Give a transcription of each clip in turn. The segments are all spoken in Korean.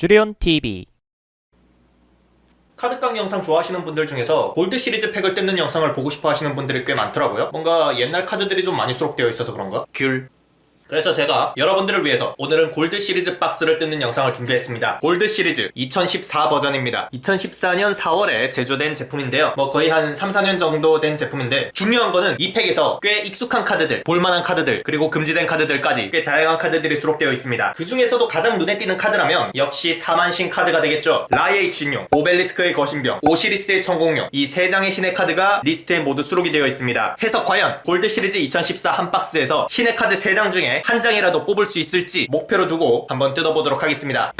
주리온 TV 카드깡 영상 좋아하시는 분들 중에서 골드 시리즈 팩을 뜯는 영상을 보고 싶어 하시는 분들이 꽤 많더라고요. 뭔가 옛날 카드들이 좀 많이 수록되어 있어서 그런가? 귤. 그래서 제가 여러분들을 위해서 오늘은 골드 시리즈 박스를 뜯는 영상을 준비했습니다. 골드 시리즈 2014 버전입니다. 2014년 4월에 제조된 제품인데요. 뭐 거의 한 3, 4년 정도 된 제품인데 중요한 거는 이 팩에서 꽤 익숙한 카드들, 볼만한 카드들, 그리고 금지된 카드들까지 꽤 다양한 카드들이 수록되어 있습니다. 그 중에서도 가장 눈에 띄는 카드라면 역시 사만신 카드가 되겠죠. 라이의 신용, 오벨리스크의 거신병, 오시리스의 천공룡 이 세 장의 신의 카드가 리스트에 모두 수록이 되어 있습니다. 해서 과연 골드 시리즈 2014 한 박스에서 신의 카드 3장 중에 한 장이라도 뽑을 수 있을지 목표로 두고 한번 뜯어보도록 하겠습니다.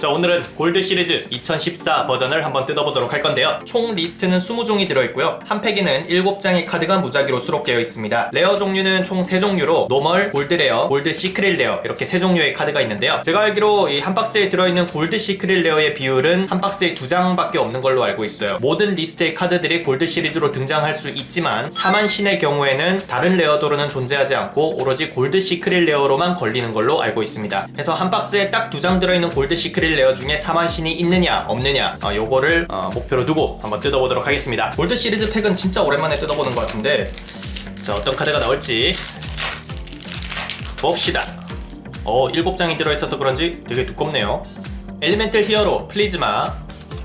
자 오늘은 골드 시리즈 2014 버전을 한번 뜯어보도록 할 건데요. 총 리스트는 20종이 들어있고요. 한 팩에는 7장의 카드가 무작위로 수록되어 있습니다. 레어 종류는 총 3종류로 노멀, 골드 레어, 골드 시크릿 레어 이렇게 3종류의 카드가 있는데요. 제가 알기로 이 한 박스에 들어있는 골드 시크릿 레어의 비율은 한 박스에 2장밖에 없는 걸로 알고 있어요. 모든 리스트의 카드들이 골드 시리즈로 등장할 수 있지만 4만 신의 경우에는 다른 레어도로는 존재하지 않고 오로지 골드 시크릿 레어로만 걸리는 걸로 알고 있습니다. 그래서 한 박스에 딱 두 장 들어있는 골드 시크릿 레어 중에 4만 신이 있느냐 없느냐 어, 요거를 어, 목표로 두고 한번 뜯어보도록 하겠습니다. 골드 시리즈 팩은 진짜 오랜만에 뜯어보는 것 같은데 자 어떤 카드가 나올지 봅시다. 어 7장이 들어있어서 그런지 되게 두껍네요. 엘리멘틀 히어로 플리즈마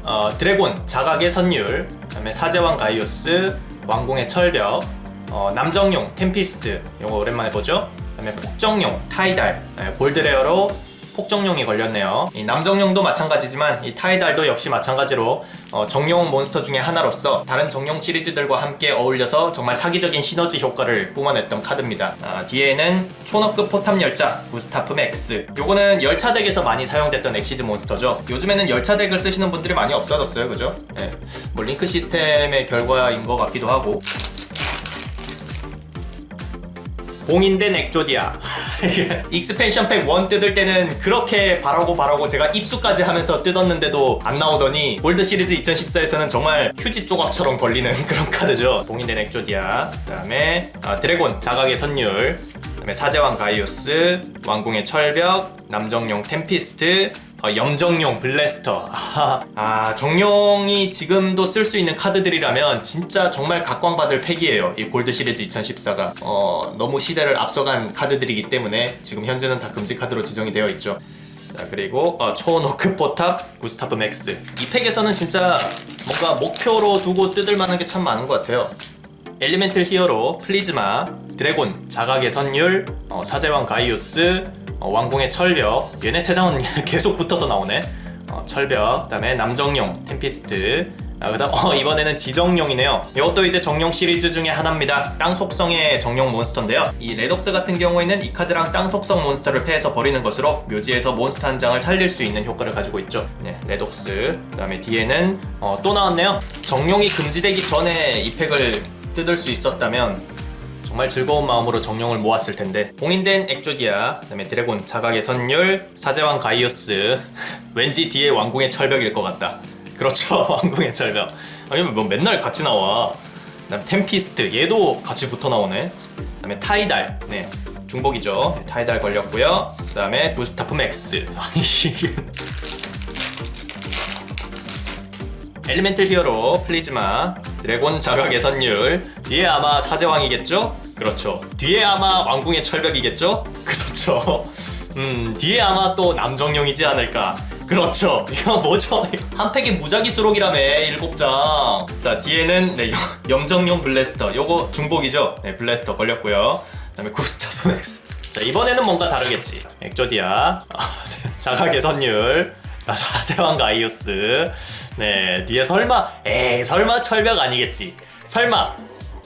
어, 드래곤 자각의 선율 그다음에 사제왕 가이오스 왕궁의 철벽 어, 남정용 템피스트 요거 오랜만에 보죠? 그다음에 폭정용 타이달 네, 골드레어로 폭정용이 걸렸네요. 이 남정용도 마찬가지지만 이 타이달도 역시 마찬가지로 어, 정용 몬스터 중에 하나로서 다른 정용 시리즈들과 함께 어울려서 정말 사기적인 시너지 효과를 뿜어냈던 카드입니다. 아, 뒤에는 초너급 포탑 열차 구스타프 맥스. 요거는 열차 덱에서 많이 사용됐던 엑시즈 몬스터죠. 요즘에는 열차 덱을 쓰시는 분들이 많이 없어졌어요, 그죠? 네. 뭐 링크 시스템의 결과인 것 같기도 하고. 공인된 엑조디아. 익스펜션 팩 1 뜯을 때는 그렇게 바라고 바라고 제가 입수까지 하면서 뜯었는데도 안 나오더니 골드 시리즈 2014에서는 정말 휴지 조각처럼 걸리는 그런 카드죠. 공인된 엑조디아. 그 다음에 아, 드래곤 자각의 선율. 그 다음에 사제왕 가이오스 왕궁의 철벽 남정용 템피스트 어, 염정용 블래스터. 아, 아, 정용이 지금도 쓸 수 있는 카드들이라면 진짜 정말 각광받을 팩이에요. 이 골드 시리즈 2014가. 어, 너무 시대를 앞서간 카드들이기 때문에 지금 현재는 다 금지 카드로 지정이 되어 있죠. 자 그리고 어, 초노크 포탑 구스타프 맥스. 이 팩에서는 진짜 뭔가 목표로 두고 뜯을 만한 게 참 많은 것 같아요. 엘리멘틀 히어로 플리즈마 드래곤 자각의 선율 어, 사제왕 가이오스 어, 왕궁의 철벽. 얘네 세 장은 계속 붙어서 나오네. 어, 철벽 그다음에 남정용 템피스트. 아, 그다음 어, 이번에는 지정용이네요. 이것도 이제 정용 시리즈 중에 하나입니다. 땅 속성의 정용 몬스터인데요. 이 레독스 같은 경우에는 이 카드랑 땅 속성 몬스터를 패해서 버리는 것으로 묘지에서 몬스터 한 장을 살릴 수 있는 효과를 가지고 있죠. 네, 레독스. 그다음에 뒤에는 어, 또 나왔네요. 정용이 금지되기 전에 이 팩을 뜯을 수 있었다면 정말 즐거운 마음으로 정령을 모았을 텐데. 공인된 엑조디아 그다음에 드래곤 자각의 선율 사제왕 가이오스. 왠지 뒤에 왕궁의 철벽일 것 같다. 그렇죠 왕궁의 철벽. 아니면 뭐 맨날 같이 나와. 그다음에 템피스트 얘도 같이 붙어 나오네. 그다음에 타이달. 네 중복이죠. 네, 타이달 걸렸고요. 그다음에 구스타프 맥스 아니 엘리멘틀 히어로 플리즈마 드래곤 자각의 선율. 뒤에 아마 사제왕이겠죠? 그렇죠. 뒤에 아마 왕궁의 철벽이겠죠? 그렇죠. 음 뒤에 아마 또 남정용이지 않을까. 그렇죠. 이거 뭐죠? 한 팩에 무작위 수록이라며 일곱 장자 뒤에는 네, 염- 염정용 블래스터. 요거 중복이죠? 네 블래스터 걸렸고요. 그 다음에 구스타프 맥스. 자 이번에는 뭔가 다르겠지. 엑조디아. 아, 네. 자각의 선율. 아, 사제왕 가이오스 네 뒤에 설마 에이 설마 철벽 아니겠지. 설마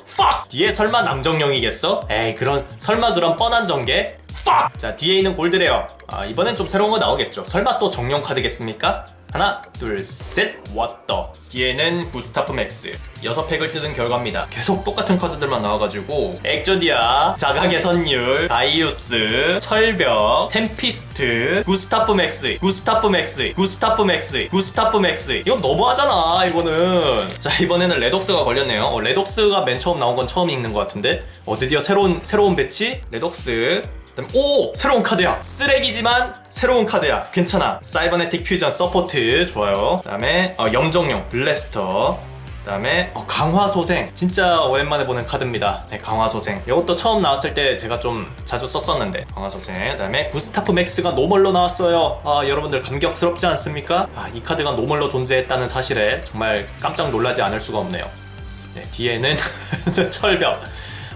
fuck! 뒤에 설마 남정용이겠어? 에이 그런 설마 그런 뻔한 전개? fuck! 자 뒤에 있는 골드레어. 아 이번엔 좀 새로운 거 나오겠죠. 설마 또 정용 카드겠습니까? 하나 둘셋 왔더 뒤에는 구스타프 맥스. 여섯 팩을 뜯은 결과입니다. 계속 똑같은 카드들만 나와가지고. 엑조디아 자각의 선율 다이우스 철벽 템피스트 구스타프 맥스 구스타프 맥스 구스타프 맥스 구스타프 맥스. 이건 너무하잖아 이거는. 자 이번에는 레독스가 걸렸네요. 어, 레독스가 맨 처음 나온 건 처음 읽는 것 같은데? 어 드디어 새로운 새로운 배치? 레독스 그다음에 오! 새로운 카드야. 쓰레기지만 새로운 카드야. 괜찮아. 사이버네틱 퓨전 서포트. 좋아요. 그다음에 어, 염정용 블래스터. 그다음에 어, 강화소생. 진짜 오랜만에 보는 카드입니다. 네, 강화소생. 이것도 처음 나왔을 때 제가 좀 자주 썼었는데. 강화소생. 그다음에 구스타프 맥스가 노멀로 나왔어요. 아 여러분들 감격스럽지 않습니까? 아, 이 카드가 노멀로 존재했다는 사실에 정말 깜짝 놀라지 않을 수가 없네요. 네, 뒤에는 저 철벽.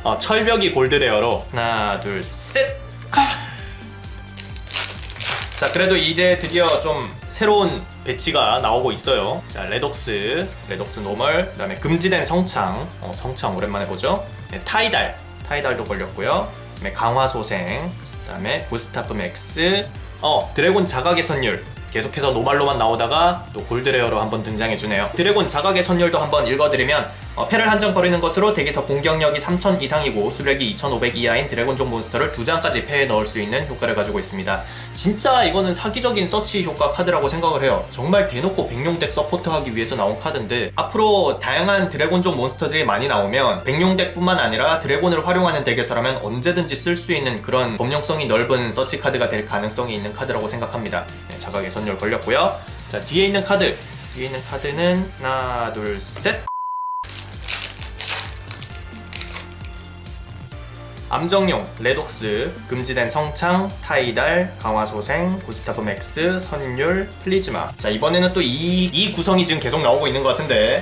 어, 철벽이 골드레어로. 하나 둘셋 자 그래도 이제 드디어 좀 새로운 배치가 나오고 있어요. 자 레독스 레독스 노멀 그 다음에 금지된 성창. 어, 성창 오랜만에 보죠? 네, 타이달. 타이달도 걸렸고요. 그 다음에 강화소생 그 다음에 구스타프 맥스. 어 드래곤 자각의 선율. 계속해서 노말로만 나오다가 또 골드레어로 한번 등장해주네요. 드래곤 자각의 선율도 한번 읽어드리면 어, 패를 한 장 버리는 것으로 덱에서 공격력이 3000 이상이고 수력이 2500 이하인 드래곤종 몬스터를 두 장까지 패에 넣을 수 있는 효과를 가지고 있습니다. 진짜 이거는 사기적인 서치 효과 카드라고 생각을 해요. 정말 대놓고 백룡덱 서포트하기 위해서 나온 카드인데 앞으로 다양한 드래곤종 몬스터들이 많이 나오면 백룡덱뿐만 아니라 드래곤을 활용하는 덱에서라면 언제든지 쓸 수 있는 그런 범용성이 넓은 서치 카드가 될 가능성이 있는 카드라고 생각합니다. 네, 자각의 선율 걸렸고요. 자 뒤에 있는 카드 뒤에 있는 카드는 하나 둘 셋. 암정용, 레독스, 금지된 성창, 타이달, 강화소생, 구스타프 맥스, 선율, 플리즈마. 자 이번에는 또 이 이 구성이 지금 계속 나오고 있는 것 같은데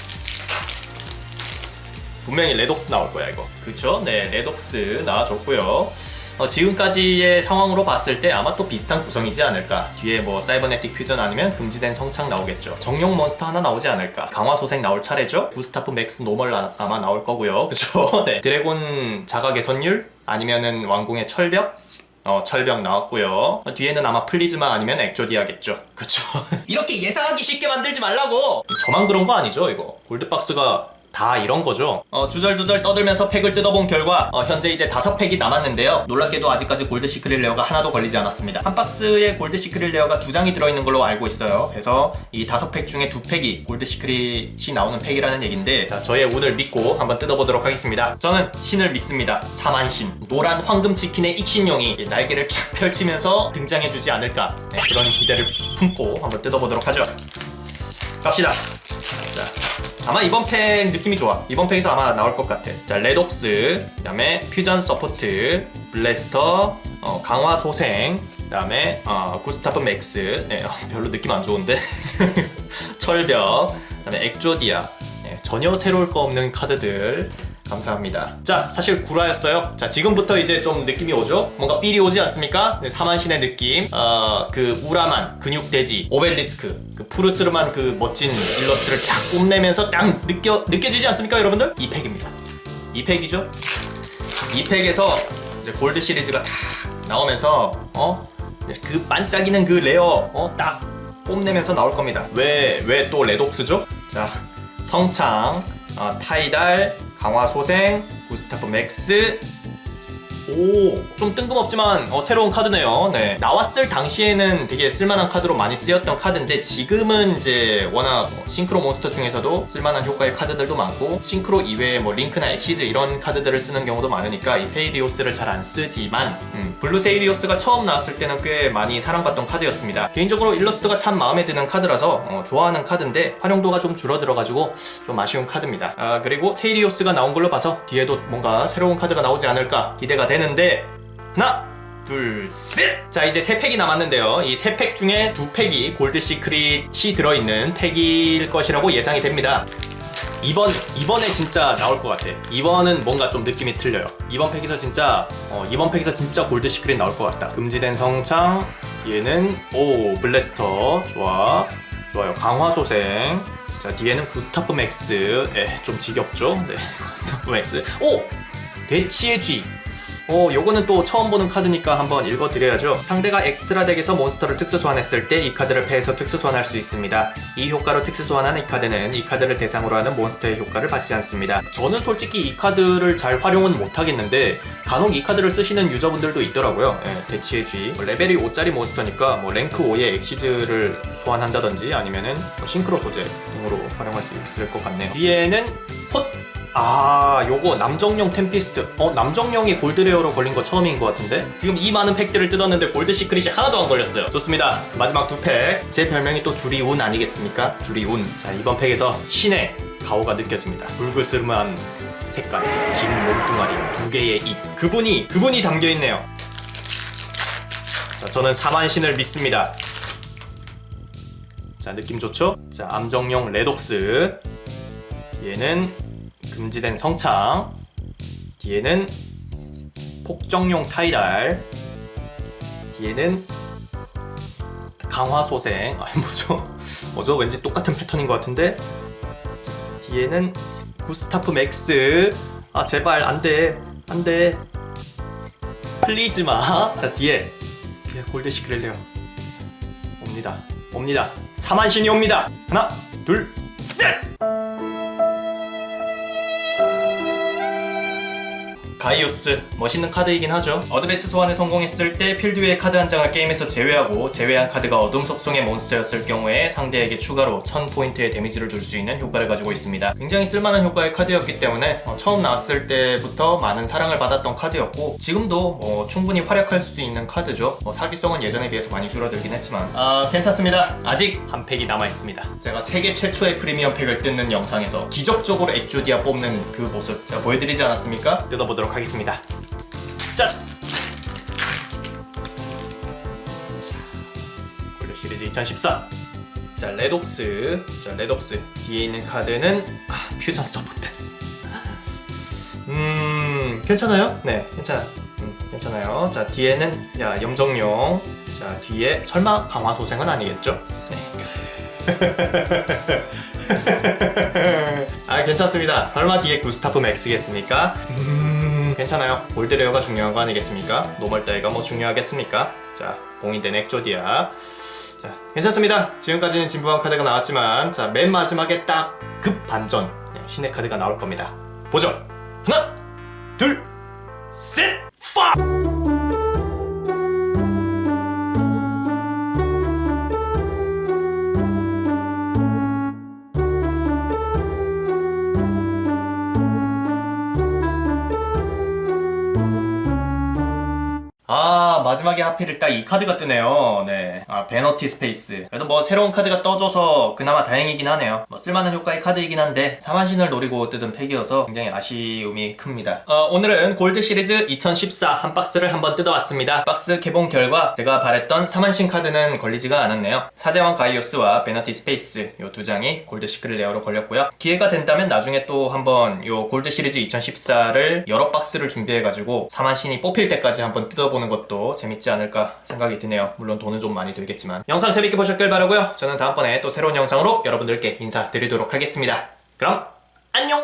분명히 레독스 나올 거야 이거. 그쵸? 네, 레독스 나와줬고요. 어, 지금까지의 상황으로 봤을 때 아마 또 비슷한 구성이지 않을까. 뒤에 뭐 사이버네틱 퓨전 아니면 금지된 성창 나오겠죠. 정령 몬스터 하나 나오지 않을까. 강화 소생 나올 차례죠. 구스타프 맥스 노멀 나- 아마 나올 거고요. 그쵸? 네. 드래곤 자각의 선율 아니면은 왕궁의 철벽 어, 철벽 나왔고요. 어, 뒤에는 아마 플리즈마 아니면 액조디아겠죠. 그쵸? 이렇게 예상하기 쉽게 만들지 말라고! 저만 그런 거 아니죠, 이거? 골드박스가 다 이런 거죠. 어, 주절주절 떠들면서 팩을 뜯어본 결과 어, 현재 이제 다섯 팩이 남았는데요. 놀랍게도 아직까지 골드 시크릿 레어가 하나도 걸리지 않았습니다. 한 박스에 골드 시크릿 레어가 두 장이 들어있는 걸로 알고 있어요. 그래서 이 다섯 팩 중에 두 팩이 골드 시크릿이 나오는 팩이라는 얘기인데 자, 저의 운을 믿고 한번 뜯어보도록 하겠습니다. 저는 신을 믿습니다. 사만신. 노란 황금 치킨의 익신용이 이 날개를 촥 펼치면서 등장해주지 않을까 네, 그런 기대를 품고 한번 뜯어보도록 하죠. 갑시다. 자, 아마 이번 팩 느낌이 좋아. 이번 팩에서 아마 나올 것 같아. 자, 레독스, 그 다음에 퓨전 서포트, 블래스터, 어, 강화 소생, 그 다음에 어, 구스타프 맥스. 네, 어, 별로 느낌 안 좋은데. 철벽, 그 다음에 액조디아. 네, 전혀 새로울 거 없는 카드들. 감사합니다. 자, 사실 구라였어요. 자, 지금부터 이제 좀 느낌이 오죠? 뭔가 삘이 오지 않습니까? 네, 사만신의 느낌. 어, 그 우라만, 근육돼지, 오벨리스크, 그 푸르스름한 그 멋진 일러스트를 쫙 뽐내면서 딱 느껴, 느껴지지 않습니까, 여러분들? 이 팩입니다. 이 팩이죠? 이 팩에서 이제 골드 시리즈가 딱 나오면서, 어? 그 반짝이는 그 레어, 어? 딱 뽐내면서 나올 겁니다. 왜, 왜 또 레독스죠? 자, 성창, 어, 타이달, 강화 소생, 구스타프 맥스. 오, 좀 뜬금없지만 어, 새로운 카드네요. 네. 나왔을 당시에는 되게 쓸만한 카드로 많이 쓰였던 카드인데 지금은 이제 워낙 뭐 싱크로 몬스터 중에서도 쓸만한 효과의 카드들도 많고 싱크로 이외에 뭐 링크나 엑시즈 이런 카드들을 쓰는 경우도 많으니까 이 세이리오스를 잘 안 쓰지만 음, 블루 세이리오스가 처음 나왔을 때는 꽤 많이 사랑받던 카드였습니다. 개인적으로 일러스트가 참 마음에 드는 카드라서 어, 좋아하는 카드인데 활용도가 좀 줄어들어가지고 좀 아쉬운 카드입니다. 아, 그리고 세이리오스가 나온 걸로 봐서 뒤에도 뭔가 새로운 카드가 나오지 않을까 기대가 되는 데 하나 둘, 셋! 자, 이제 세 팩이 남았는데요. 이 세 팩 중에 두 팩이 골드 시크릿이 들어있는 팩일 것이라고 예상이 됩니다. 이번, 이번에 진짜 나올 것 같아. 이번은 뭔가 좀 느낌이 틀려요. 이번 팩에서 진짜, 어, 이번 팩에서 진짜 골드 시크릿 나올 것 같다. 금지된 성창, 얘는, 오, 블래스터, 좋아. 좋아요. 강화 소생. 자, 뒤에는 구스타프 맥스. 에, 좀 지겹죠? 네, 구스타프 맥스. 오! 대치의 쥐. 어, 요거는 또 처음 보는 카드니까 한번 읽어드려야죠. 상대가 엑스트라 덱에서 몬스터를 특수 소환했을 때 이 카드를 패해서 특수 소환할 수 있습니다. 이 효과로 특수 소환하는 이 카드는 이 카드를 대상으로 하는 몬스터의 효과를 받지 않습니다. 저는 솔직히 이 카드를 잘 활용은 못하겠는데 간혹 이 카드를 쓰시는 유저분들도 있더라고요. 예, 대치의 G. 뭐 레벨이 5짜리 몬스터니까 뭐 랭크 5의 엑시즈를 소환한다든지 아니면은 뭐 싱크로 소재 등으로 활용할 수 있을 것 같네요. 뒤에는 폿 아 요거 남정용 템피스트. 어 남정용이 골드레어로 걸린 거 처음인 것 같은데? 지금 이 많은 팩들을 뜯었는데 골드 시크릿이 하나도 안 걸렸어요. 좋습니다. 마지막 두팩제 별명이 또 주리운 아니겠습니까? 주리운. 자 이번 팩에서 신의 가오가 느껴집니다. 붉으스름한 색깔 긴 몸뚱아리 두 개의 입 그분이 그분이 담겨있네요. 자 저는 사만신을 믿습니다. 자 느낌 좋죠? 자 암정용 레독스. 뒤에는 금지된 성창. 뒤에는 폭정용 타이달 뒤에는 강화소생. 아니 뭐죠? 뭐죠? 왠지 똑같은 패턴인 것 같은데? 자, 뒤에는 구스타프 맥스. 아 제발 안돼. 안돼. 플리즈 마 자 뒤에. 뒤에 골드 시크렐레어 옵니다. 옵니다. 사만신이 옵니다. 하나 둘셋 가이오스 멋있는 카드이긴 하죠. 어드베스 소환에 성공했을 때 필드 위의 카드 한 장을 게임에서 제외하고 제외한 카드가 어둠 속성의 몬스터였을 경우에 상대에게 추가로 1000포인트의 데미지를 줄 수 있는 효과를 가지고 있습니다. 굉장히 쓸만한 효과의 카드였기 때문에 어, 처음 나왔을 때부터 많은 사랑을 받았던 카드였고 지금도 뭐 충분히 활약할 수 있는 카드죠. 뭐 사기성은 예전에 비해서 많이 줄어들긴 했지만. 아 괜찮습니다. 아직 한 팩이 남아있습니다. 제가 세계 최초의 프리미엄 팩을 뜯는 영상에서 기적적으로 엑조디아 뽑는 그 모습 제가 보여드리지 않았습니까? 뜯어보도록 하겠습니다 짠! 자, 골드 시리즈 2014 자 레독스 자 레독스 뒤에 있는 카드는 아 퓨전 서포트 음 괜찮아요? 네 괜찮아 음, 괜찮아요 자 뒤에는 야 염정용 자 뒤에 설마 강화 소생은 아니겠죠? 네. 아 괜찮습니다 설마 뒤에 구스타프 맥스겠습니까? 음 괜찮아요 골드레어가 중요한 거 아니겠습니까? 노멀 따위가 뭐 중요하겠습니까? 자 봉인된 엑조디아 자, 괜찮습니다. 지금까지는 진부한 카드가 나왔지만, 자, 맨 마지막에 딱 급 반전 네, 신의 카드가 나올 겁니다. 보죠. 하나, 둘, 셋, 파! 마지막에 하필 딱 이 카드가 뜨네요. 네. 아 베너티 스페이스 그래도 뭐 새로운 카드가 떠줘서 그나마 다행이긴 하네요. 뭐 쓸만한 효과의 카드이긴 한데 사만신을 노리고 뜯은 팩이어서 굉장히 아쉬움이 큽니다. 어, 오늘은 골드 시리즈 2014 한 박스를 한번 뜯어왔습니다. 박스 개봉 결과 제가 바랬던 사만신 카드는 걸리지가 않았네요. 사제왕 가이오스와 베너티 스페이스 요 두 장이 골드 시크릿 레어로 걸렸고요. 기회가 된다면 나중에 또 한번 요 골드 시리즈 2014를 여러 박스를 준비해가지고 사만신이 뽑힐 때까지 한번 뜯어보는 것도 재밌지 않을까 생각이 드네요. 물론 돈은 좀 많이 들겠지만. 영상 재밌게 보셨길 바라고요. 저는 다음번에 또 새로운 영상으로 여러분들께 인사드리도록 하겠습니다. 그럼 안녕!